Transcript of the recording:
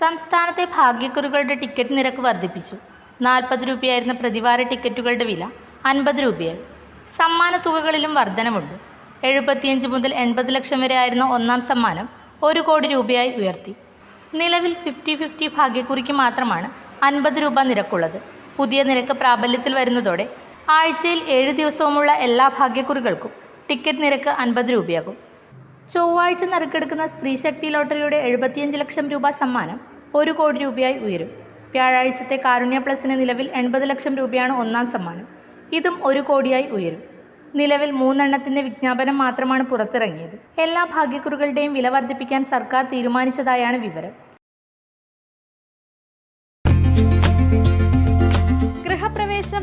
സംസ്ഥാനത്തെ ഭാഗ്യക്കുറികളുടെ ടിക്കറ്റ് നിരക്ക് വർദ്ധിപ്പിച്ചു. നാൽപ്പത് രൂപയായിരുന്ന പ്രതിവാര ടിക്കറ്റുകളുടെ വില അൻപത് രൂപയായി. സമ്മാന തുകകളിലും വർധനമുണ്ട്. എഴുപത്തിയഞ്ച് മുതൽ എൺപത് ലക്ഷം വരെ ആയിരുന്ന ഒന്നാം സമ്മാനം ഒരു കോടി രൂപയായി ഉയർത്തി. നിലവിൽ ഫിഫ്റ്റി ഫിഫ്റ്റി ഭാഗ്യക്കുറിക്ക് മാത്രമാണ് അൻപത് രൂപ നിരക്കുള്ളത്. പുതിയ നിരക്ക് പ്രാബല്യത്തിൽ വരുന്നതോടെ ആഴ്ചയിൽ ഏഴ് ദിവസവുമുള്ള എല്ലാ ഭാഗ്യക്കുറികൾക്കും ടിക്കറ്റ് നിരക്ക് അൻപത് രൂപയാകും. ചൊവ്വാഴ്ച നറുക്കെടുക്കുന്ന സ്ത്രീ ശക്തി ലോട്ടറിയുടെ എഴുപത്തിയഞ്ച് ലക്ഷം രൂപ സമ്മാനം ഒരു കോടി രൂപയായി ഉയരും. വ്യാഴാഴ്ചത്തെ കാരുണ്യ പ്ലസിന് നിലവിൽ എൺപത് ലക്ഷം രൂപയാണ് ഒന്നാം സമ്മാനം. ഇതും ഒരു കോടിയായി ഉയരും. നിലവിൽ മൂന്നെണ്ണത്തിന്റെ വിജ്ഞാപനം മാത്രമാണ് പുറത്തിറങ്ങിയത്. എല്ലാ ഭാഗ്യക്കുറികളുടെയും വില വർദ്ധിപ്പിക്കാൻ സർക്കാർ തീരുമാനിച്ചതായാണ് വിവരം.